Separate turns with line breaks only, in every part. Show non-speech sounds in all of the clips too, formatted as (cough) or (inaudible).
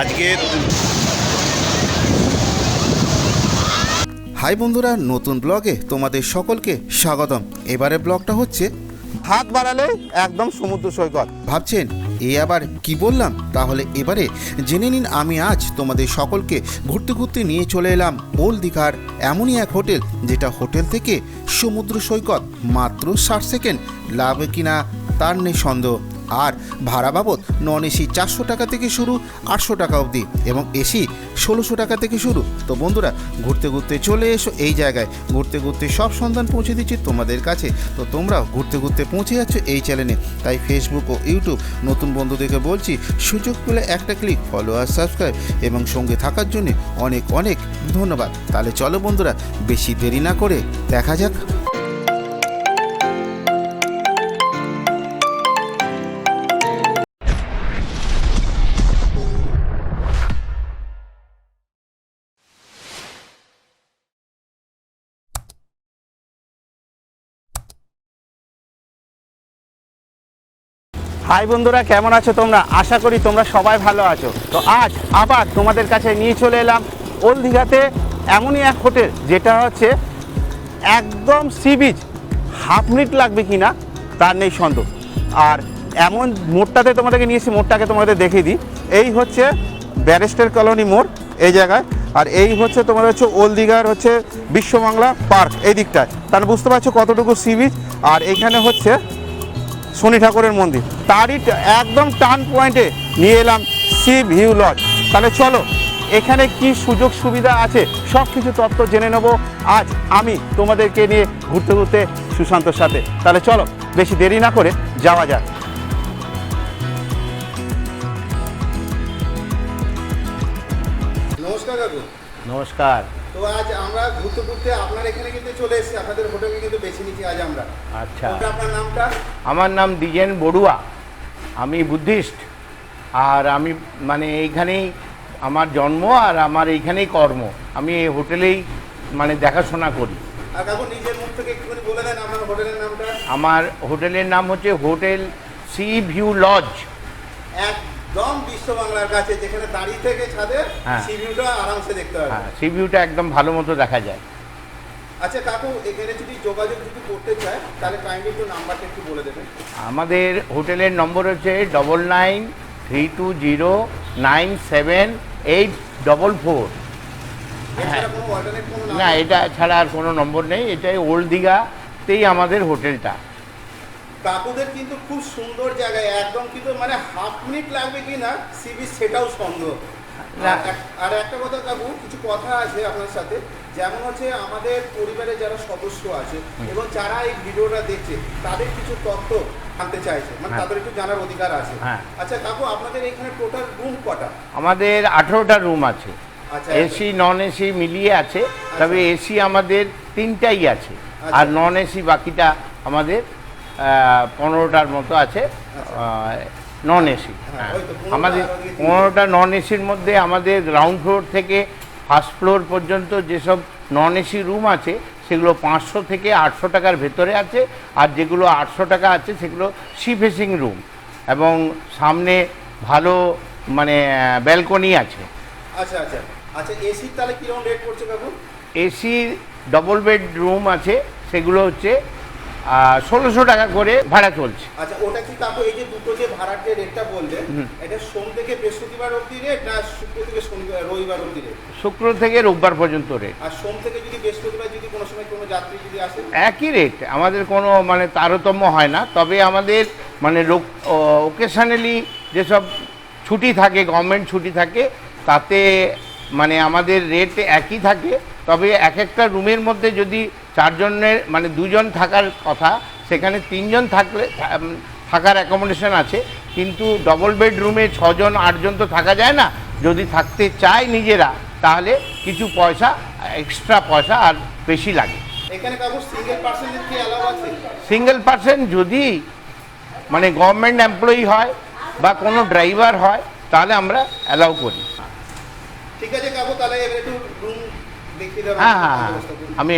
আজকে
হাই বন্ধুরা নতুন ব্লগে তোমাদের সকলকে স্বাগতম। এবারে ব্লগটা হচ্ছে
হাত বাড়ালে একদম সমুদ্র সৈকত।
ভাবছেন এ আবার কি বললাম? তাহলে এবারে জেনে নিন আমি আজ তোমাদের সকলকে ঘুরতে ঘুরতে নিয়ে চলে এলাম ওল দীঘার এমনই এক হোটেল, যেটা হোটেল থেকে সমুদ্র সৈকত মাত্র ষাট সেকেন্ড, লাভ কিনা তার নেই সন্দেহ আর ভাড়া বাবদ নন এসি চারশো টাকা থেকে শুরু আটশো টাকা অবধি এবং এসি ষোলোশো টাকা থেকে শুরু। তো বন্ধুরা, ঘুরতে ঘুরতে চলে এসো এই জায়গায়। ঘুরতে ঘুরতে সব সন্ধান পৌঁছে দিচ্ছি তোমাদের কাছে। তো তোমরাও ঘুরতে ঘুরতে পৌঁছে যাচ্ছ এই চ্যানেলে তাই ফেসবুক ও ইউটিউব নতুন বন্ধুদেরকে বলছি, সুযোগ পেলে একটা ক্লিক ফলো আর সাবস্ক্রাইব এবং সঙ্গে থাকার জন্য অনেক অনেক ধন্যবাদ। তাহলে চলো বন্ধুরা, বেশি দেরি না করে দেখা যাক
হাই বন্ধুরা, কেমন আছো তোমরা? আশা করি তোমরা সবাই ভালো আছো। তো আজ আবার তোমাদের কাছে নিয়ে চলে এলাম ওল্ড দীঘাতে এমনই এক হোটেল, যেটা হচ্ছে একদম সি বিচ। হাফ মিনিট লাগবে কি না তার নেই সন্দেহ। আর এমন মোড়টাতে তোমাদেরকে নিয়ে এসেছি, মোড়টাকে তোমাদের দেখিয়ে দিই। এই হচ্ছে ব্যারিস্টার কলোনি মোড় এই জায়গায়। আর এই হচ্ছে তোমাদের হচ্ছে ওল্ড দীঘার হচ্ছে বিশ্ববাংলা পার্ক এই দিকটায়। তাহলে বুঝতে পারছ কতটুকু সি বিচ। আর এইখানে হচ্ছে শনি ঠাকুরের মন্দির। তারই একদম টার্ন পয়েন্টে নিয়ে এলাম সি ভিউ লজ তাহলে চলো এখানে কি সুযোগ সুবিধা আছে? সব কিছু তত্ত্ব জেনে নেব। আজ আমি তোমাদেরকে নিয়ে ঘুরতে ঘুরতে সুশান্তর সাথে। তাহলে চলো বেশি দেরি না করে যাওয়া যাক।
নমস্কার
নমস্কার।
তো আজ আমরা ঘুরতে ঘুরতে আপনার এখানে কিন্তু চলে এসেছি আপনাদের হোটেলে কিন্তু বেছে নিচ্ছি আজ আমরা।
আচ্ছা।
আপনার নামটা?
আমার নাম দ্বিজেন বড়ুয়া। আমি বুদ্ধিস্ট। আর আমি মানে এইখানেই আমার জন্ম আর আমার এইখানেই কর্ম। আমি এই হোটেলেই মানে দেখাশোনা করি।
আর কাকু নিজের মুখ থেকে একটুখানি বলে দেন আপনার হোটেলের নামটা।
আমার হোটেলের নাম হচ্ছে হোটেল সি ভিউ লজ।
একদম বিশ্ব বাংলার কাছে যেখানে দাঁড়িয়ে থেকে ছাদে
হ্যাঁ।
সি ভিউটা আরামসে দেখতে পাবে
হ্যাঁ সি ভিউটা একদম ভালো মতো দেখা যায়।
আচ্ছা কাকু এখানে যদি যোগাযোগ যদি করতে চায় তাহলে কাইন্ডলি একটু নাম্বারটা একটু বলে দেবেন।
আমাদের হোটেলের নম্বর হচ্ছে double nine three two zero nine seven eight double four না এটা ছাড়া আর কোনো নম্বর নেই এটাই ওল্ড দীঘাতেই আমাদের হোটেলটা।
কাকুদের কিন্তু খুব সুন্দর জায়গায় একদম কিন্তু মানে হাফ মিনিট লাগবে কি না সি বিচ সেটাও সন্দেহ। আর একটা কথা কাকু কিছু কথা আছে আপনার সাথে যেমন হচ্ছে আমাদের পরিবারে যারা সদস্য আছে এবং যারা এই ভিডিওটা দেখছে তাদের কিছু তথ্য জানতে চাইছে মানে
হ্যাঁ।
তাদের একটু জানার অধিকার আছে
হ্যাঁ।
আচ্ছা কাকু আপনাদের এখানে টোটাল রুম কটা
আমাদের আঠেরোটা রুম আছে
আচ্ছা
এসি নন এসি মিলিয়ে আছে তবে এসি আমাদের তিনটাই আছে আর
আচ্ছা।
নন এসি বাকিটা আমাদের পনেরোটার মতো আছে নন এসি আমাদের। পনেরোটা নন এসির মধ্যে আমাদের গ্রাউন্ড ফ্লোর থেকে ফার্স্ট ফ্লোর পর্যন্ত যেসব নন এসি রুম আছে সেগুলো পাঁচশো থেকে আটশো টাকার ভেতরে আছে আর যেগুলো আটশো টাকা আছে সেগুলো সি ফেসিং রুম এবং সামনে ভালো মানে ব্যালকনি আছে।
আচ্ছা আচ্ছা। আচ্ছা এসি তাহলে কীরকম রেট পড়ছে কাকু
এসি ডবল বেড রুম আছে সেগুলো হচ্ছে ষোলোশো টাকা করে ভাড়া চলছে।
আচ্ছা ওটা কি কাকু এই যে দুটো যে ভাড়ার যে রেটটা বললেন এটা সোম থেকে বৃহস্পতিবার অবধি রেট না শুক্র থেকে শনিবার রবিবার অবধি রেট
শুক্র থেকে রোববার পর্যন্ত রেট
আর সোম থেকে যদি বৃহস্পতিবার যদি কোনো সময় কোনো যাত্রী যদি আসে?
একই রেট আমাদের কোনো মানে তারতম্য হয় না। তবে আমাদের মানে ওকেশনালি যেসব ছুটি থাকে গভর্নমেন্ট ছুটি থাকে তাতে মানে আমাদের রেট একই থাকে। তবে এক একটা রুমের মধ্যে যদি চারজনের মানে দুজন থাকার কথা সেখানে তিনজন থাকলে থাকার অ্যাকোমোডেশন আছে কিন্তু ডবল বেডরুমে ছজন আটজন তো থাকা যায় না। যদি থাকতে চায় নিজেরা তাহলে কিছু পয়সা এক্সট্রা পয়সা আর বেশি লাগে।
সিঙ্গেল
পার্সন যদি মানে গভর্নমেন্ট এমপ্লয়ি হয় বা কোনো ড্রাইভার হয় তাহলে আমরা অ্যালাউ করি।
ঠিক আছে কাকু তাহলে একটু রুম দেখিয়ে
হ্যাঁ হ্যাঁ হ্যাঁ আমি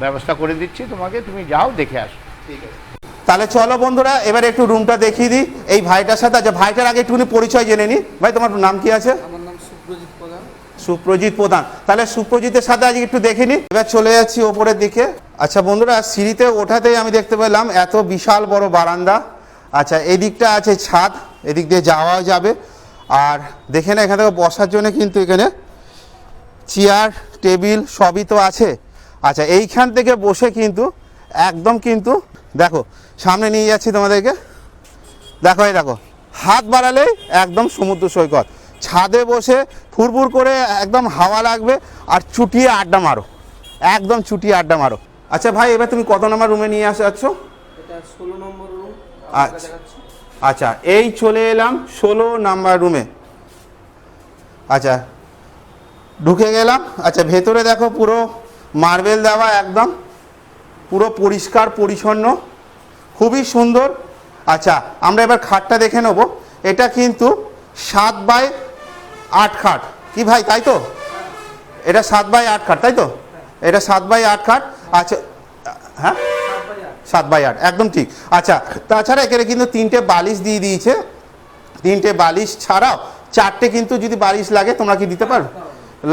ব্যবস্থা করে দিচ্ছি তোমাকে তুমি যাও দেখে আসো।
ঠিক আছে। তাহলে চলো বন্ধুরা এবার একটু রুমটা দেখিয়ে দিই। এই ভাইটার সাথে আচ্ছা ভাইটার আগে একটুখানি পরিচয় জেনে নিই। ভাই তোমার নাম কি আছে?
আমার নাম সুপ্রজিৎ প্রধান।
সুপ্রজিৎ প্রধান। তাহলে সুপ্রজিতের সাথে আজকে একটু দেখে নিই। এবার চলে যাচ্ছি ওপরের দিকে। আচ্ছা বন্ধুরা সিঁড়িতে ওঠাতেই আমি দেখতে পেলাম এত বিশাল বড় বারান্দা। আচ্ছা এদিকটা আছে ছাদ এদিক দিয়ে যাওয়া যাবে। আর দেখে না এখান থেকে বসার জন্য কিন্তু এখানে চেয়ার টেবিল সবই তো আছে। আচ্ছা এইখান থেকে বসে কিন্তু একদম কিন্তু দেখো সামনে নিয়ে যাচ্ছি তোমাদেরকে। দেখো এই দেখো হাত বাড়ালেই একদম সমুদ্র সৈকত। ছাদে বসে ফুরফুর করে একদম হাওয়া লাগবে আর চুটিয়ে আড্ডা মারো। একদম চুটিয়ে আড্ডা মারো। আচ্ছা ভাই এবার তুমি কত নম্বর রুমে নিয়ে আসা যাচ্ছ আচ্ছা। আচ্ছা এই চলে এলাম ষোলো নাম্বার রুমে আচ্ছা ঢুকে গেলাম। আচ্ছা ভেতরে দেখো পুরো মার্বেল দেওয়া একদম পুরো পরিষ্কার, পরিচ্ছন্ন, খুবই সুন্দর। আচ্ছা আমরা এবার খাটটা দেখে নেব। এটা কিন্তু সাত বাই আট খাট। কি ভাই, তাই তো? এটা সাত বাই আট খাট, তাই তো? এটা সাত বাই আট খাট। আচ্ছা হ্যাঁ? সাত বাই আট, একদম ঠিক। আচ্ছা তাছাড়া এখানে কিন্তু তিনটে বালিশ দিয়ে দিয়েছে। তিনটে বালিশ ছাড়াও চারটে কিন্তু যদি বালিশ লাগে, তোমরা কি দিতে পারবে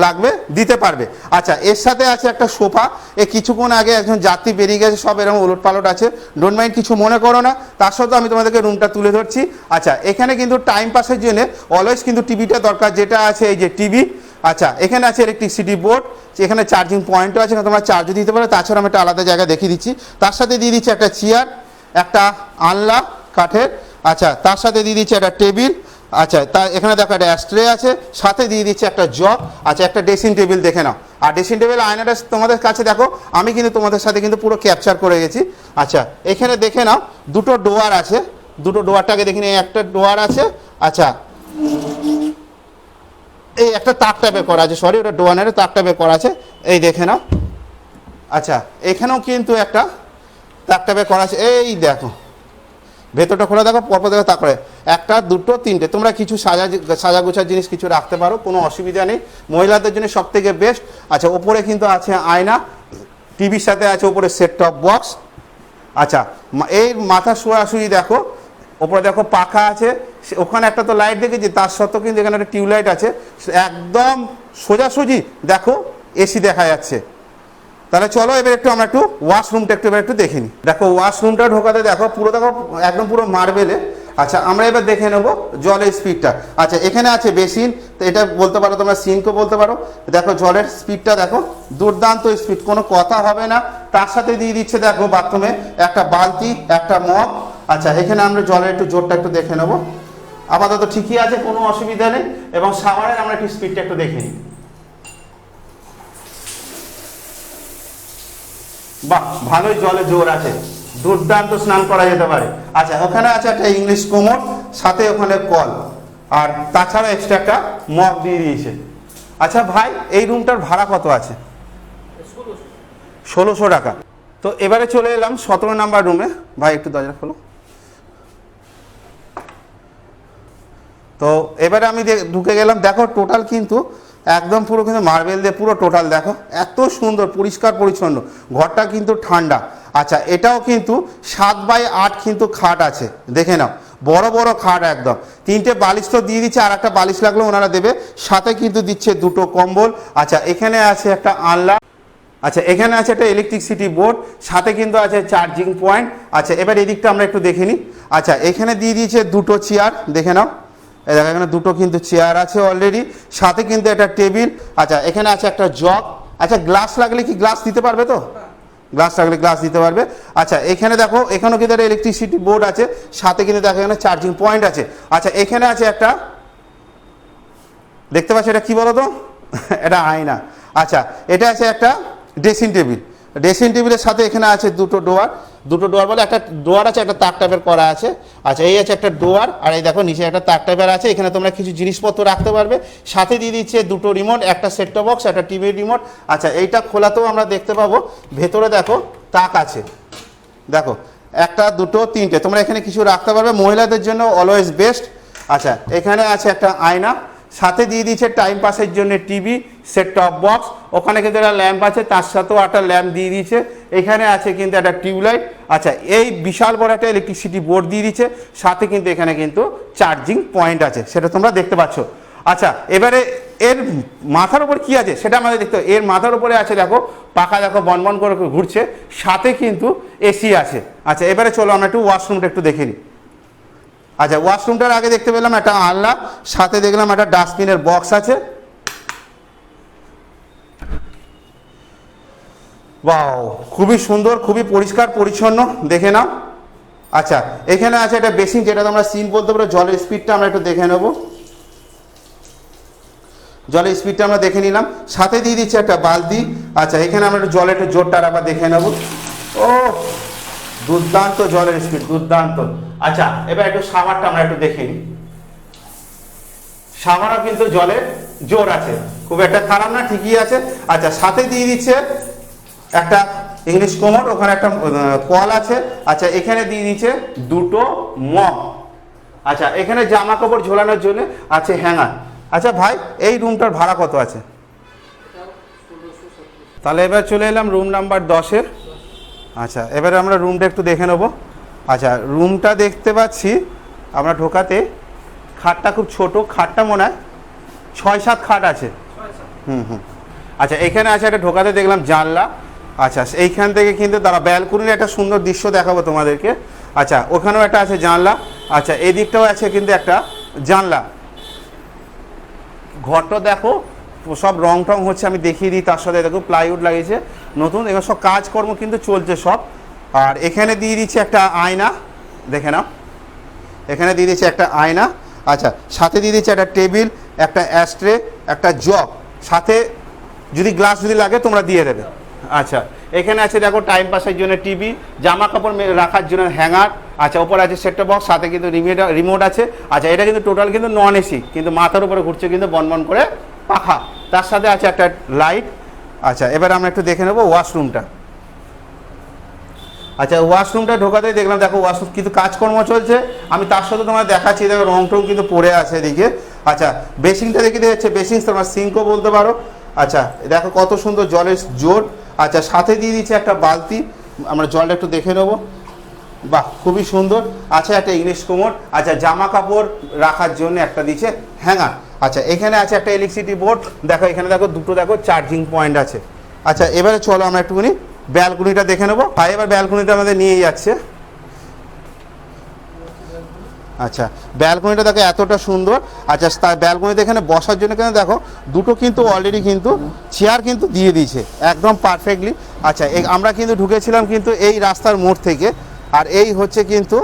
লাগবে, দিতে পারবে। আচ্ছা এর সাথে আছে একটা সোফা। এ কিছুক্ষণ আগে একজন যাত্রী বেরিয়ে গেছে, সব এরকম ওলট পালট আছে। ডোন্ট মাইন্ড কিছু মনে করো না। তার সত্ত্বেও আমি তোমাদেরকে রুমটা তুলে ধরছি। আচ্ছা এখানে কিন্তু টাইম পাসের জন্য অলওয়েজ কিন্তু টিভিটা দরকার। যেটা আছে এই যে টিভি আচ্ছা এখানে আছে ইলেকট্রিসিটি বোর্ড এখানে চার্জিং পয়েন্টও আছে তোমরা চার্জও দিতে পারো। তাছাড়া আমি একটা আলাদা জায়গা দেখিয়ে দিচ্ছি। তার সাথে দিয়ে দিচ্ছি একটা চেয়ার একটা আনলা, কাঠের। আচ্ছা তার সাথে দিয়ে দিচ্ছি একটা টেবিল আচ্ছা তা এখানে দেখো একটা অ্যাস্ট্রে আছে, সাথে দিয়ে দিচ্ছে একটা জগ আচ্ছা একটা ড্রেসিং টেবিল দেখে নাও। আর ড্রেসিং টেবিল আয়নাটা তোমাদের কাছে দেখো, আমি কিন্তু তোমাদের সাথে কিন্তু পুরো ক্যাপচার করে গেছি। আচ্ছা এখানে দেখে নাও, দুটো ডোয়ার আছে। দুটো ডোয়ারটাকে দেখে নিই একটা ডোয়ার আছে। আচ্ছা এই একটা তাক টাইপের করা আছে সরি ওটা ডোয়ানের তাক টাইপের করা আছে। এই দেখে নাও। আচ্ছা এখানেও কিন্তু একটা তাক টাইপের করা আছে। এই দেখো ভেতরটা খোলা দেখো, পরপর দেখো, তারপরে একটা, দুটো, তিনটে। তোমরা কিছু সাজা সাজা গোছার জিনিস কিছু রাখতে পারো, কোনো অসুবিধা নেই। মহিলাদের জন্য সব থেকে বেস্ট আচ্ছা ওপরে কিন্তু আছে আয়না টিভির সাথে আছে ওপরে সেট টপ বক্স আচ্ছা এই মাথা শোয়াশুয়ি দেখো, ওপরে দেখো পাখা আছে ওখানে একটা তো লাইট দেখেছি, তার সত্ত্বেও কিন্তু এখানে একটা টিউবলাইট আছে। একদম সোজাসুজি দেখো, এসি দেখা যাচ্ছে। তাহলে চলো এবার একটু আমরা একটু ওয়াশরুমটা একটু এবার একটু দেখে নিই। দেখো ওয়াশরুমটা ঢোকাতে দেখো, পুরো দেখো, একদম পুরো মার্বেলে আচ্ছা আমরা এবার দেখে নেব জলের স্পিডটা আচ্ছা এখানে আছে বেসিন, তো এটা বলতে পারো তোমরা সিনকো বলতে পারো। দেখো, জলের স্পিডটা দেখো, দুর্দান্ত স্পিড কোনো কথা হবে না। তার সাথে দিয়ে দিচ্ছে, দেখো বাথরুমে একটা বালতি, একটা মগ আচ্ছা এখানে আমরা জলের একটু জোরটা একটু দেখে নেব। আপাতত ঠিকই আছে, কোনো অসুবিধা নেই। এবং সামারের আমরা একটু স্পিডটা একটু দেখে নিই। বাহ ভালোই জলে জোর আছে, দুর্দান্ত স্নান করা যেতে পারে। আচ্ছা ওখানে আছে একটা ইংলিশ কোমর, সাথে ওখানে কল। আর তাছাড়া এক্সট্রা একটা মগ দিয়ে দিয়েছে। আচ্ছা ভাই, এই রুমটার ভাড়া কত আছে? ষোলোশো টাকা। তো এবারে চলে এলাম সতেরো নাম্বার রুমে ভাই, একটু দরজা খোলো। তো এবারে আমি ঢুকে গেলাম। দেখো টোটাল কিন্তু একদম পুরো কিন্তু মার্বেল দিয়ে পুরো টোটাল দেখো। এত সুন্দর, পরিষ্কার পরিচ্ছন্ন। ঘরটা কিন্তু ঠান্ডা। আচ্ছা এটাও কিন্তু সাত বাই আট কিন্তু খাট আছে। দেখে নাও। বড় বড় খাট একদম। তিনটে বালিশ তো দিয়ে দিচ্ছে, আর একটা বালিশ লাগলেও ওনারা দেবে। সাথে কিন্তু দিচ্ছে দুটো কম্বল। আচ্ছা এখানে আছে একটা আনলা। আচ্ছা এখানে আছে একটা ইলেকট্রিসিটি বোর্ড সাথে কিন্তু আছে চার্জিং পয়েন্ট আচ্ছা এবার এদিকটা আমরা একটু দেখে নিই। আচ্ছা এখানে দিয়ে দিয়েছে দুটো চেয়ার দেখে নাও। এই দেখো, এখানে দুটো কিন্তু চেয়ার আছে অলরেডি সাথে কিন্তু একটা টেবিল আচ্ছা এখানে আছে একটা জগ আচ্ছা গ্লাস লাগলে কি গ্লাস দিতে পারবে তো? গ্লাস লাগলে গ্লাস দিতে পারবে। আচ্ছা এখানে দেখো, এখানেও কিন্তু একটা ইলেকট্রিসিটি বোর্ড আছে, সাথে কিন্তু দেখো, এখানে চার্জিং পয়েন্ট আছে। আচ্ছা এখানে আছে একটা, দেখতে পাচ্ছ এটা কি বলো তো (laughs) এটা আয়না। আচ্ছা এটা আছে একটা ড্রেসিং টেবিল ড্রেসিং টেবিলের সাথে এখানে আছে দুটো ডোয়ার। দুটো ডোয়ার বলে একটা ডোয়ার আছে, একটা তাক টাইপের করা আছে। আচ্ছা এই আছে একটা ডোয়ার, আর এই দেখো নিচে একটা তাক টাইপের আছে। এখানে তোমরা কিছু জিনিসপত্র রাখতে পারবে। সাথে দিয়ে দিচ্ছে দুটো রিমোট একটা সেট বক্স একটা টিভির রিমোট আচ্ছা এইটা খোলাতেও আমরা দেখতে পাবো। ভেতরে দেখো তাক আছে। দেখো, একটা, দুটো, তিনটে। তোমরা এখানে কিছু রাখতে পারবে। মহিলাদের জন্য অলওয়েজ বেস্ট আচ্ছা এখানে আছে একটা আয়না। সাথে দিয়ে দিয়েছে টাইম পাসের জন্য টিভি সেট টপ বক্স ওখানে কিন্তু একটা ল্যাম্প আছে, তার সাথেও একটা ল্যাম্প দিয়ে দিয়েছে। এখানে আছে কিন্তু একটা টিউবলাইট। আচ্ছা এই বিশাল বড় একটা ইলেকট্রিসিটি বোর্ড দিয়ে দিচ্ছে সাথে কিন্তু এখানে কিন্তু চার্জিং পয়েন্ট আছে, সেটা তোমরা দেখতে পাচ্ছ। আচ্ছা এবারে এর মাথার উপর কি আছে, সেটা আমাদের দেখতে এর মাথার উপরে আছে, দেখো, পাখা, দেখো বনবন করে ঘুরছে, সাথে কিন্তু এসি আছে। আচ্ছা এবারে চলো আমরা একটু ওয়াশরুমটা একটু দেখে নিই। আচ্ছা ওয়াশরুমটার আগে দেখতে পেলাম একটা আনলা সাথে দেখলাম একটা ডাস্টবিনের বক্স আছে। বাও খুবই সুন্দর, খুবই পরিষ্কার, পরিচ্ছন্ন, দেখে নাও। আচ্ছা এখানে আছে একটা বেসিন, যেটা তোমরা সিন বলতে পারো, জলের স্পিডটা আমরা একটু দেখে নেব। জলের স্পিডটা আমরা দেখে নিলাম। সাথে দিয়ে দিচ্ছে একটা বালতি। আচ্ছা এখানে আমরা একটু জলের একটু জোরটা আবার দেখে নেব। ও দুর্দান্ত জলের স্পিড, দুর্দান্ত। আচ্ছা এবার একটু সামারটা আমরা একটু দেখে সামারও কিন্তু জলের জোর আছে। খুব একটা খারাপ না, ঠিকই আছে। আচ্ছা সাথে দিয়ে দিচ্ছে একটা ইংলিশ কোমর ওখানে একটা কল আছে। আচ্ছা এখানে দিয়ে দিচ্ছে দুটো মগ। আচ্ছা এখানে জামা কাপড় ঝোলানোর জন্য আছে হ্যাঙ্গার। আচ্ছা ভাই, এই রুমটার ভাড়া কত আছে? তাহলে এবার চলে এলাম রুম নাম্বার দশের। আচ্ছা এবারে আমরা রুমটা একটু দেখে নেব। আচ্ছা রুমটা দেখতে পাচ্ছি আমরা ঢোকাতে খাটটা খুব ছোট খাটটা মনে হয় ছয় সাত খাট আছে। হুম হুম। আচ্ছা এখানে আছে একটা ঢোকাতে দেখলাম জানলা। আচ্ছা এইখান থেকে কিন্তু তারা ব্যালকনির একটা সুন্দর দৃশ্য দেখাবো তোমাদেরকে। আচ্ছা ওখানেও একটা আছে জানলা। আচ্ছা এই দিকটাও আছে কিন্তু একটা জানলা। ঘরটা দেখো সব রং টং হচ্ছে আমি দেখিয়ে দিই তার সাথে দেখো প্লাইউড লাগিয়েছে। নতুন এবার সব কাজকর্ম কিন্তু চলছে সব। আর এখানে দিয়ে দিচ্ছে একটা আয়না, দেখে নাও। এখানে দিয়ে দিচ্ছে একটা আয়না। আচ্ছা সাথে দিয়ে দিচ্ছে একটা টেবিল, একটা অ্যাস্ট্রে, একটা জগ। সাথে যদি গ্লাস যদি লাগে, তোমরা দিয়ে দেবে। আচ্ছা এখানে আছে দেখো টাইম পাসের জন্য টিভি জামা কাপড় রাখার জন্য হ্যাঙ্গার। আচ্ছা ওপর আছে সেটটা বক্স, সাথে কিন্তু রিমোট রিমোট আছে। আচ্ছা এটা কিন্তু টোটাল কিন্তু নন এসি, কিন্তু মাথার উপরে ঘুরছে কিন্তু বনবন করে পাখা। তার সাথে আছে একটা লাইট। আচ্ছা এবার আমরা একটু দেখে নেব ওয়াশরুমটা। আচ্ছা ওয়াশরুমটা ঢোকাতেই দেখলাম, দেখো ওয়াশরুম কিন্তু কাজকর্ম চলছে। আমি তার সাথে তোমার দেখাচ্ছি, দেখো রং টং কিন্তু পড়ে আছে এদিকে। আচ্ছা বেসিনটা দেখে যাচ্ছে বেসিন তোমার সিঙ্কও বলতে পারো। আচ্ছা দেখো কত সুন্দর জলের জোর। আচ্ছা সাথে দিয়ে দিচ্ছে একটা বালতি, আমরা জলটা একটু দেখে নেব। বাহ, খুবই সুন্দর। আছে একটা ইংলিশ কোমর। আচ্ছা জামা কাপড় রাখার জন্য একটা দিচ্ছে হ্যাঙ্গার। আচ্ছা এখানে আছে একটা ইলেকট্রিসিটি বোর্ড দেখো, এখানে দেখো দুটো, দেখো চার্জিং পয়েন্ট আছে। আচ্ছা এবারে চলো আমরা একটুখানি ব্যালকনিটা দেখে নেব। ভাই, এবার ব্যালকনিটা আমাদের নিয়ে যাচ্ছে। আচ্ছা ব্যালকনিটা দেখো এতটা সুন্দর। আচ্ছা তার ব্যালকনিতে এখানে বসার জন্য কেন দেখো, দুটো কিন্তু অলরেডি কিন্তু চেয়ার কিন্তু দিয়ে দিয়েছে, একদম পারফেক্টলি আচ্ছা আমরা কিন্তু ঢুকেছিলাম কিন্তু এই রাস্তার মোড় থেকে, আর এই হচ্ছে কিন্তু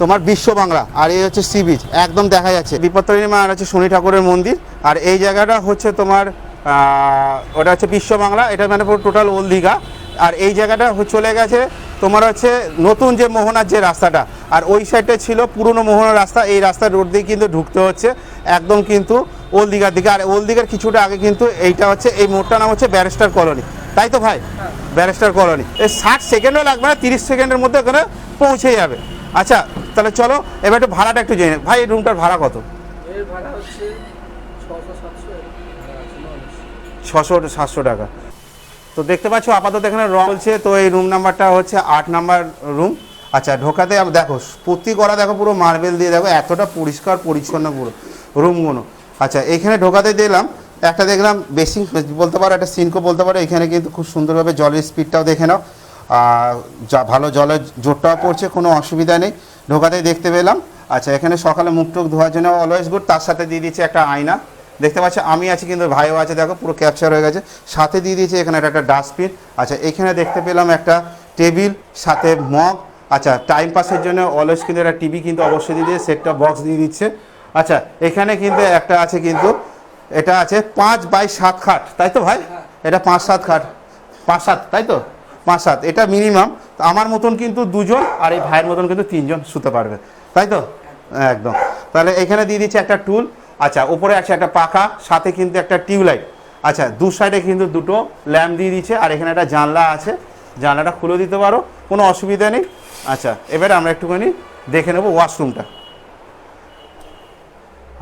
তোমার বিশ্ব বাংলা, আর এই হচ্ছে সি বিচ একদম দেখা যাচ্ছে। বিপত্তারিণী মা হচ্ছে শনি ঠাকুরের মন্দির, আর এই জায়গাটা হচ্ছে তোমার ওটা হচ্ছে বিশ্ব বাংলা, এটা মানে পুরো টোটাল ওল দীঘা। আর এই জায়গাটা চলে গেছে। তোমার হচ্ছে নতুন যে মোহনার যে রাস্তাটা আর ওই সাইডে ছিল পুরনো মোহনার রাস্তা। এই রাস্তার রোড দিয়ে কিন্তু ঢুকতে হচ্ছে একদম কিন্তু ওল দিঘার দিকে। আর ওল দিঘার কিছুটা আগে কিন্তু এইটা হচ্ছে এই মোড়টার নাম হচ্ছে ব্যারিস্টার কলোনি। তাই তো ভাই? Barrister colony. এই ষাট সেকেন্ডও লাগবে না তিরিশ সেকেন্ডের মধ্যে ওখানে পৌঁছে যাবে। আচ্ছা তাহলে চলো এবার একটু ভাড়াটা একটু জেনে ভাই এই রুমটার ভাড়া কত?
ছশো সাতশো
টাকা। তো দেখতে পাচ্ছ আপাতত এখানে রং চলছে, তো এই রুম নাম্বারটা হচ্ছে আট নাম্বার রুম আচ্ছা ঢোকাতে দেখো, প্রতি করা দেখো পুরো মার্বেল দিয়ে দেখো, এতটা পরিষ্কার, পরিচ্ছন্ন পুরো রুমগুলো আচ্ছা এখানে ঢোকাতে দিলাম, একটা দেখলাম বেসিং বলতে পারো, একটা সিনকো বলতে পারো, এখানে কিন্তু খুব সুন্দরভাবে জলের স্পিডটাও দেখে নাও। যা, ভালো জলের জোরটাও পড়ছে, কোনো অসুবিধা নেই, ঢোকাতেই দেখতে পেলাম। আচ্ছা এখানে সকালে মুখ টুক ধোয়ার জন্য অলওয়েজ গুড তার সাথে দিয়ে দিচ্ছে একটা আয়না। দেখতে পাচ্ছি, আমি আছি কিন্তু, ভাইও আছে, দেখো, পুরো ক্যাপচার হয়ে গেছে। সাথে দিয়ে দিয়েছে এখানে একটা একটা ডাস্টবিন আচ্ছা এখানে দেখতে পেলাম একটা টেবিল সাথে মগ আচ্ছা টাইম পাসের জন্য অলওয়েজ কিন্তু একটা টিভি কিন্তু অবশ্যই দিয়ে দিয়েছে সেটটা বক্স দিয়ে দিচ্ছে। আচ্ছা এখানে কিন্তু একটা আছে কিন্তু, এটা আছে পাঁচ বাই সাত খাট, তাই তো ভাই? এটা পাঁচ সাত খাট। পাঁচ সাত, তাই তো? পাঁচ সাত, এটা মিনিমাম আমার মতন কিন্তু দুজন, আর এই ভাইয়ের মতন কিন্তু তিনজন শুতে পারবে, তাই তো? একদম। তাহলে এখানে দিয়ে দিচ্ছে একটা টুল আচ্ছা উপরে আছে একটা পাখা, সাথে কিন্তু একটা টিউবলাইট। আচ্ছা দু সাইডে কিন্তু দুটো ল্যাম্প দিয়ে দিচ্ছে আর এখানে একটা জানলা আছে। জানলাটা খুলে দিতে পারো, কোনো অসুবিধা নেই। আচ্ছা এবারে আমরা একটুখানি দেখে নেব ওয়াশরুমটা।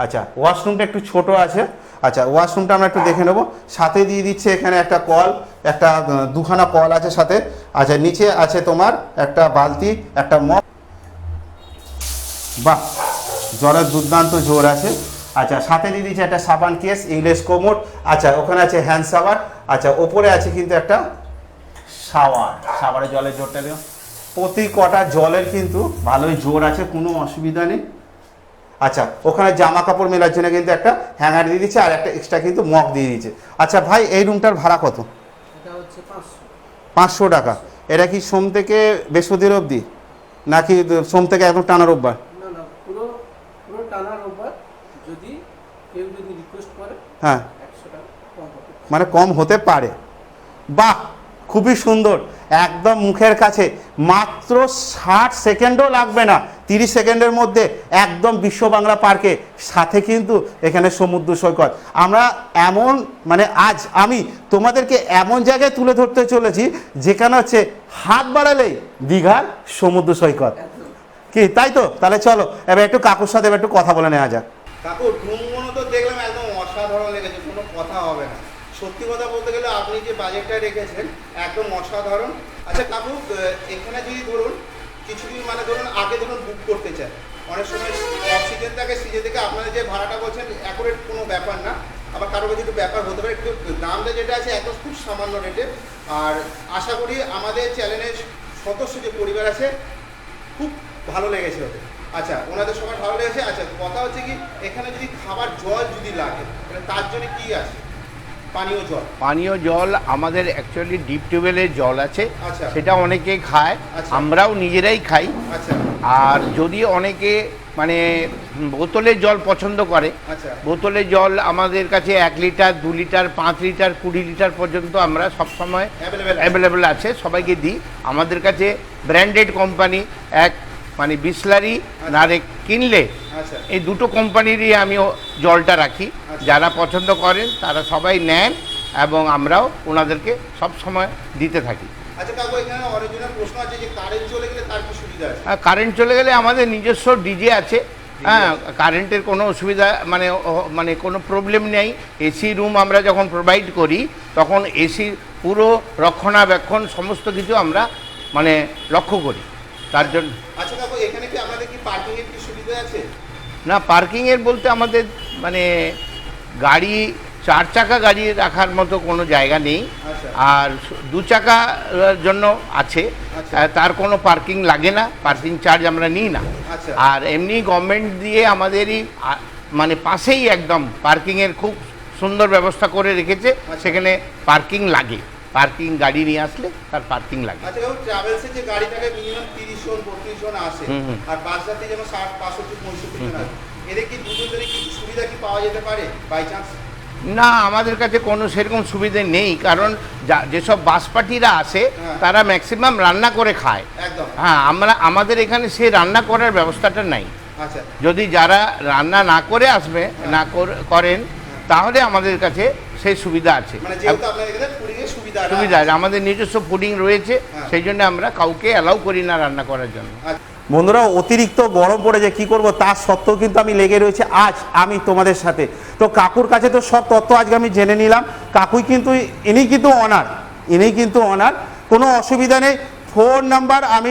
আচ্ছা ওয়াশরুমটা একটু ছোট আছে। আচ্ছা ওয়াশরুমটা আমরা একটু দেখে নেব। সাথে দিয়ে দিচ্ছে এখানে একটা কল, একটা দুখানা কল আছে সাথে। আচ্ছা নিচে আছে তোমার একটা বালতি, একটা মগ। বাহ, জলের দুর্দান্ত জোর আছে। আচ্ছা সাথে দিয়ে দিচ্ছে একটা সাবান কেস ইংলিশ কোমোট আচ্ছা ওখানে আছে হ্যান্ড সাবান আচ্ছা ওপরে আছে কিন্তু একটা শাওয়ার শাওয়ারে জলের জোরটা দিও। প্রতি কটা জলের কিন্তু ভালোই জোর আছে কোনো অসুবিধা নেই। আচ্ছা ওখানে জামা কাপড় মেলার জন্য কিন্তু একটা হ্যাঙ্গার দিয়ে দিচ্ছে আর একটা এক্সট্রা কিন্তু মগ দিয়ে দিচ্ছে আচ্ছা ভাই এই রুমটার ভাড়া কত?
পাঁচশো।
পাঁচশো টাকা। এটা কি সোম থেকে বৃহস্পতির অবধি? নাকি সোম থেকে একদম টানা রোববার
না না পুরো পুরো টানা রোববার যদি কেউ যদি রিকোয়েস্ট করে
হ্যাঁ। মানে কম হতে পারে। বাহ, খুবই সুন্দর। একদম মুখের কাছে। মাত্র ষাট সেকেন্ডও লাগবে না। তিরিশ সেকেন্ডের মধ্যে একদম বিশ্ব বাংলা পার্কে। সাথে কিন্তু এখানে সমুদ্র সৈকত। আমরা এমন মানে আজ আমি তোমাদেরকে এমন জায়গায় তুলে ধরতে চলেছি, যেখানে হচ্ছে হাত বাড়ালেই দীঘার সমুদ্র সৈকত। কি, তাই তো? তাহলে চলো, এবার একটু কাকুর সাথে এবার একটু কথা বলে নেওয়া যাক।
কাকু রুমগুলো তো দেখলাম অসাধারণ লেগেছে, কোনো কথা হবে না। সত্যি কথা বলতে গেলে আপনি যে বাজেটটা রেখেছেন, একদম অসাধারণ। আচ্ছা কাকু এখানে যদি ধরুন কিছুদিন মানে ধরুন, আগে ধরুন বুক করতে চান অনেক সময় অফ সিজন থাকে সিজন থেকে আপনারা যে ভাড়াটা বলছেন অ্যাকুরেট কোনো ব্যাপার না। আবার কারও কাছে একটু ব্যাপার হতে পারে একটু দামটা যেটা আছে এত খুব সামান্য রেটে আর আশা করি আমাদের চ্যানেলের সদস্য যে পরিবার আছে, খুব ভালো লেগেছে ওদের। আচ্ছা ওনাদের সবার ভালো লেগেছে? আচ্ছা কথা হচ্ছে কি এখানে যদি খাবার জল যদি লাগে তাহলে তার জন্য কি আছে? পানীয় জল।
পানীয় জল আমাদের অ্যাকচুয়ালি ডিপ টিউবওয়েলের জল আছে।
আচ্ছা।
সেটা অনেকে খায়
আচ্ছা।
আমরাও নিজেরাই খাই।
আচ্ছা।
আর যদি অনেকে মানে বোতলের জল পছন্দ করে বোতলের জল আমাদের কাছে এক লিটার দু লিটার পাঁচ লিটার কুড়ি লিটার পর্যন্ত আমরা সবসময় অ্যাভেলেবেল আছে। সবাইকে দিই। আমাদের কাছে ব্র্যান্ডেড কোম্পানি এক মানে বিসলারি নারে কিনলে
আচ্ছা।
এই দুটো কোম্পানিরই আমি জলটা রাখি।
আচ্ছা।
যারা পছন্দ করেন তারা সবাই নেন এবং আমরাও ওনাদেরকে সব সময় দিতে থাকি।
আচ্ছা কারেন্ট চলে গেলে
কারেন্ট চলে আমাদের নিজস্ব ডিজে আছে। হ্যাঁ কারেন্টের কোনো অসুবিধা মানে মানে কোনো প্রবলেম নেই। এসি রুম আমরা যখন প্রোভাইড করি তখন এসি পুরো রক্ষণাবেক্ষণ সমস্ত কিছু আমরা মানে লক্ষ্য করি। তার জন্য
আচ্ছা কাকু এখানে কি আপনাদের কি পার্কিং এর কি সুবিধা আছে
না পার্কিংয়ের বলতে আমাদের মানে গাড়ি চার চাকা গাড়ি রাখার মতো কোনো জায়গা নেই
আচ্ছা।
আর দু চাকা আহ, জন্য আছে
আচ্ছা।
তার কোনো পার্কিং লাগে না পার্কিং চার্জ আমরা নিই না
আচ্ছা।
আর এমনি গভর্নমেন্ট দিয়ে আমাদেরই মানে পাশেই একদম পার্কিংয়ের খুব সুন্দর ব্যবস্থা করে রেখেছে। সেখানে পার্কিং লাগে পার্কিং গাড়ি নিয়ে আসলে তার পার্কিং লাগে।
আচ্ছা কাকু ট্রাভেলসে যে গাড়ি মিনিমাম তিরিশ জন বত্রিশ জন আসে
হুম, হুম।
আর বাস যাত্রী যেমন ষাট পাঁচষট্টি পঁয়ষট্টি জন আসে এদের কি দুজন কিছু সুবিধা কি পাওয়া যেতে পারে বাই চান্স
না আমাদের কাছে কোনো সেরকম সুবিধে নেই কারণ যা- যেসব বাস পার্টিরা আসে
হ্যাঁ।
তারা ম্যাক্সিমাম রান্না করে খায়। হ্যাঁ আমরা আমাদের এখানে সে রান্না করার ব্যবস্থাটা নাই।
আচ্ছা।
যদি যারা রান্না না করে আসবে না কর- করেন তাহলে আমাদের কাছে সেই সুবিধা আছে।
মানে এখানে পুরীর সুবিধা
সুবিধা আছে। আমাদের নিজস্ব ফুডিং রয়েছে
হ্যাঁ।
সেই জন্য আমরা কাউকে অ্যালাউ করি না রান্না করার জন্য।
বন্ধুরা অতিরিক্ত গরম পড়েছে কি করব তার সত্ত্বেও কিন্তু আমি লেগে রয়েছে। আজ আমি তোমাদের সাথে। তো কাকুর কাছে তো সব তত্ত্ব আজকে আমি জেনে নিলাম। কাকুই কিন্তু ইনি কিন্তু অনার ইনি কিন্তু অনার কোনো অসুবিধা নেই। ফোন নাম্বার আমি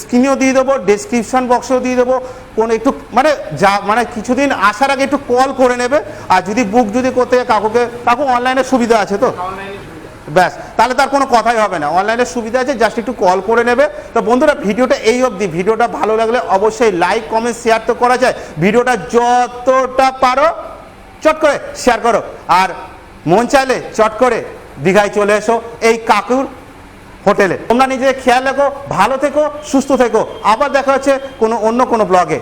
স্ক্রিনেও দিয়ে দেবো ডেসক্রিপশন বক্সেও দিয়ে দেবো। কোন একটু মানে যা মানে কিছুদিন আসার আগে একটু কল করে নেবে। আর যদি বুক যদি করতে কাকুকে, কাকু অনলাইনে সুবিধা আছে তো? ব্যাস, তাহলে তার কোনো কথাই হবে না। অনলাইনে সুবিধা আছে জাস্ট একটু কল করে নেবে। তো বন্ধুরা, ভিডিওটা এই অবধি। ভিডিওটা ভালো লাগলে অবশ্যই লাইক কমেন্ট শেয়ার তো করা যায়। ভিডিওটা যতটা পারো, চট করে শেয়ার করো। আর মন চাইলে চট করে দীঘায় চলে এসো। এই কাকুর হোটেলে। তোমরা নিজেদের খেয়াল রাখো, ভালো থেকো, সুস্থ থেকো। আবার দেখা হচ্ছে কোনো অন্য কোনো ব্লগে।